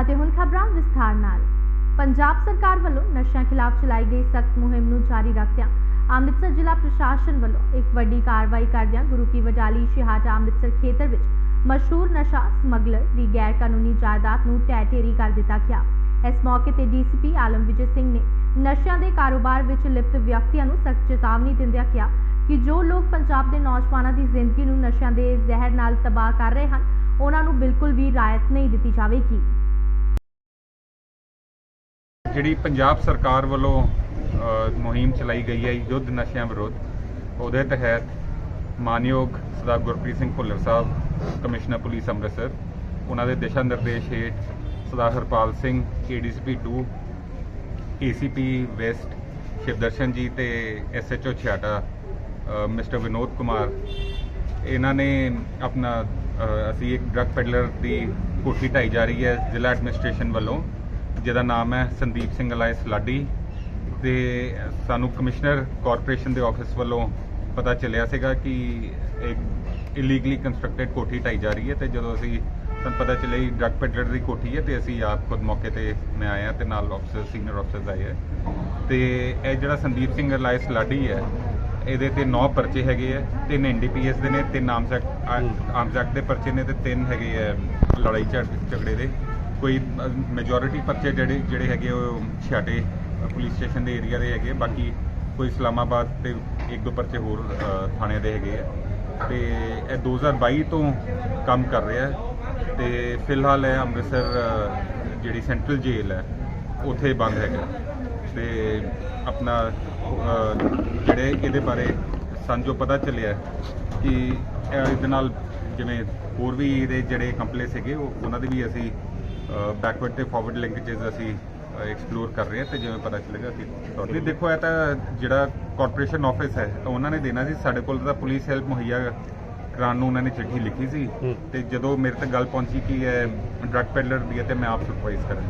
ਅਤੇ ਹੁਣ ਖਬਰਾਂ ਵਿਸਥਾਰ ਨਾਲ। ਪੰਜਾਬ ਸਰਕਾਰ ਵੱਲੋਂ ਨਸ਼ਿਆਂ ਖਿਲਾਫ ਚਲਾਈ ਗਈ ਸਖਤ ਮੁਹਿੰਮ ਨੂੰ ਜਾਰੀ ਰੱਖਦਿਆਂ ਅੰਮ੍ਰਿਤਸਰ ਜ਼ਿਲ੍ਹਾ ਪ੍ਰਸ਼ਾਸਨ ਵੱਲੋਂ ਇੱਕ ਵੱਡੀ ਕਾਰਵਾਈ ਕਰਦਿਆਂ ਗੁਰੂ ਕੀ ਵਡਾਲੀ ਸ਼ਿਹਾਟਾ ਅੰਮ੍ਰਿਤਸਰ ਖੇਤਰ ਵਿੱਚ ਮਸ਼ਹੂਰ ਨਸ਼ਾ ਸਮਗਲਰ ਦੀ ਗੈਰ ਕਾਨੂੰਨੀ ਜਾਇਦਾਦ ਨੂੰ ਢਹਿ ਢੇਰੀ ਕਰ ਦਿੱਤਾ ਗਿਆ। ਇਸ ਮੌਕੇ ਤੇ ਡੀਸੀਪੀ ਆਲਮ ਵਿਜੇ ਸਿੰਘ ਨੇ ਨਸ਼ਿਆਂ ਦੇ ਕਾਰੋਬਾਰ ਵਿੱਚ ਲਿਪਤ ਵਿਅਕਤੀਆਂ ਨੂੰ ਸਖਤ ਚੇਤਾਵਨੀ ਦਿੰਦਿਆਂ ਕਿਹਾ ਕਿ ਜੋ ਲੋਕ ਪੰਜਾਬ ਦੇ ਨੌਜਵਾਨਾਂ ਦੀ ਜ਼ਿੰਦਗੀ ਨੂੰ ਨਸ਼ਿਆਂ ਦੇ ਜ਼ਹਿਰ ਨਾਲ ਤਬਾਹ ਕਰ ਰਹੇ ਹਨ, ਉਹਨਾਂ ਨੂੰ ਬਿਲਕੁਲ ਵੀ ਰਾਇਤ ਨਹੀਂ ਦਿੱਤੀ ਜਾਵੇਗੀ। ਜਿਹੜੀ ਪੰਜਾਬ ਸਰਕਾਰ ਵੱਲੋਂ ਮੁਹਿੰਮ ਚਲਾਈ ਗਈ ਹੈ ਯੁੱਧ ਨਸ਼ਿਆਂ ਵਿਰੁੱਧ ਉਹਦੇ ਤਹਿਤ ਮਾਨਯੋਗ ਸਰਦਾਰ ਗੁਰਪ੍ਰੀਤ ਸਿੰਘ ਭੁੱਲਰ ਸਾਹਿਬ ਕਮਿਸ਼ਨਰ ਪੁਲਿਸ ਅੰਮ੍ਰਿਤਸਰ ਉਹਨਾਂ ਦੇ ਦਿਸ਼ਾ ਨਿਰਦੇਸ਼ ਹੇਠ Sardar Harpal Singh ADCP 2 ACP west Shivdarshan ji ਤੇ ਐਸਐਚਓ ਛਿਆਟਾ ਅ, ਮਿਸਟਰ ਵਿਨੋਦ ਕੁਮਾਰ ਇਹਨਾਂ ਨੇ ਆਪਣਾ ਅਸੀਂ ਇੱਕ ਡਰੱਗ ਪੈਡਲਰ ਦੀ ਕੋਠੀ ਢਾਈ ਜਾ ਰਹੀ ਹੈ ਜ਼ਿਲ੍ਹਾ ਐਡਮਿਨਿਸਟ੍ਰੇਸ਼ਨ ਵੱਲੋਂ। ਜਿਹਦਾ ਨਾਮ ਹੈ ਸੰਦੀਪ ਸਿੰਘ ਅਲਾਇਸ ਲਾਡੀ ਤੇ ਸਾਨੂੰ ਕਮਿਸ਼ਨਰ ਕਾਰਪੋਰੇਸ਼ਨ ਦੇ ਆਫਿਸ ਵੱਲੋਂ ਪਤਾ ਚੱਲਿਆ ਸੀਗਾ ਕਿ ਇੱਕ ਇਲੀਗਲੀ ਕੰਸਟਰਕਟਡ ਕੋਠੀ ਢਾਈ ਜਾ ਰਹੀ ਹੈ ਤੇ ਜਦੋਂ ਅਸੀਂ ਸਾਨੂੰ ਪਤਾ ਚੱਲਿਆ ਕਿ ਡਰੱਗ ਪੈਡਲਰ ਦੀ ਕੋਠੀ ਹੈ ਤੇ ਅਸੀਂ ਆਪ ਖੁਦ ਮੌਕੇ ਤੇ ਮੈਂ ਆਇਆ ਤੇ ਨਾਲ ਆਫਿਸਰ ਸੀਨੀਅਰ ਆਫਿਸਰਸ ਆਏ ਹੈ। ਤੇ ਇਹ ਜਿਹੜਾ ਸੰਦੀਪ ਸਿੰਘ ਅਲਾਇਸ ਲਾਡੀ ਹੈ, ਇਹਦੇ ਤੇ 9 ਪਰਚੇ ਹੈਗੇ ਆ ਤਿੰਨ ਐਨਡੀਪੀਐਸ ਦੇ ਨੇ, ਤਿੰਨ ਆਰਮਸ ਐਕਟ ਆਰਮਸ ਐਕਟ ਦੇ ਪਰਚੇ ਨੇ ਤੇ ਤਿੰਨ ਹੈਗੇ ਆ ਲੜਾਈ ਝੜ- ਝਗੜੇ ਦੇ। ਕੋਈ ਮੈਜੋਰਿਟੀ ਪਰਚੇ ਜਿਹੜੇ ਜਿਹੜੇ ਹੈਗੇ ਉਹ ਛਾਟੇ ਪੁਲਿਸ ਸਟੇਸ਼ਨ ਦੇ ਏਰੀਆ ਦੇ ਹੈਗੇ ਬਾਕੀ ਕੋਈ ਇਸਲਾਮਾਬਾਦ ਤੇ ਇੱਕ ਦੋ ਪਰਚੇ ਹੋਰ ਅ, ਥਾਣੇ ਦੇ ਹੈਗੇ ਆ। ਤੇ ਇਹ 2022 ਤੋਂ ਕੰਮ ਕਰ ਰਿਹਾ ਹੈ। ਤੇ ਫਿਲਹਾਲ ਇਹ ਅੰਮ੍ਰਿਤਸਰ ਜਿਹੜੀ ਸੈਂਟਰਲ ਜੇਲ੍ਹ ਹੈ ਉੱਥੇ ਬੰਦ ਹੈਗਾ। ਤੇ ਆਪਣਾ ਜਿਹੜੇ ਇਹਦੇ ਬਾਰੇ ਸਾਨੂੰ ਜੋ ਪਤਾ ਚੱਲਿਆ ਕਿ ਇਹਦੇ ਨਾਲ ਜਿਵੇਂ ਹੋਰ ਵੀ ਇਹਦੇ ਜਿਹੜੇ ਕੰਪਲੇਸ ਹੈਗੇ ਉਹਨਾਂ ਦੇ ਵੀ ਅਸੀਂ ਬੈਕਵਰਡ ਤੇ ਫਾਰਵਰਡ ਲਿੰਕੇजेस ਅਸੀਂ ਐਕਸਪਲੋਰ ਕਰ ਰਹੇ ਹਾਂ ਤੇ ਜਿਵੇਂ ਪਤਾ ਚੱਲੇਗਾ ਅਸੀਂ ਤੁਹਾਡੇ ਦੇਖੋ ਇਹ ਤਾਂ ਜਿਹੜਾ ਕਾਰਪੋਰੇਸ਼ਨ ਆਫਿਸ ਹੈ ਤਾਂ ਉਹਨਾਂ ਨੇ ਦੇਣਾ ਸੀ ਸਾਡੇ ਕੋਲ ਤਾਂ ਪੁਲਿਸ ਹੈਲਪ ਮੁਹੱਈਆ ਕਰਾਉਣ ਨੂੰ ਉਹਨਾਂ ਨੇ ਚਿੱਠੀ ਲਿਖੀ ਸੀ ਤੇ ਜਦੋਂ ਮੇਰੇ ਤੱਕ ਗੱਲ ਪਹੁੰਚੀ ਕਿ ਇਹ ਡਰੱਗ ਪੈਡਲਰ ਦੀ ਹੈ ਤੇ ਮੈਂ ਆਪ ਸੁਪਰਵਾਈਜ਼ ਕਰਨਾ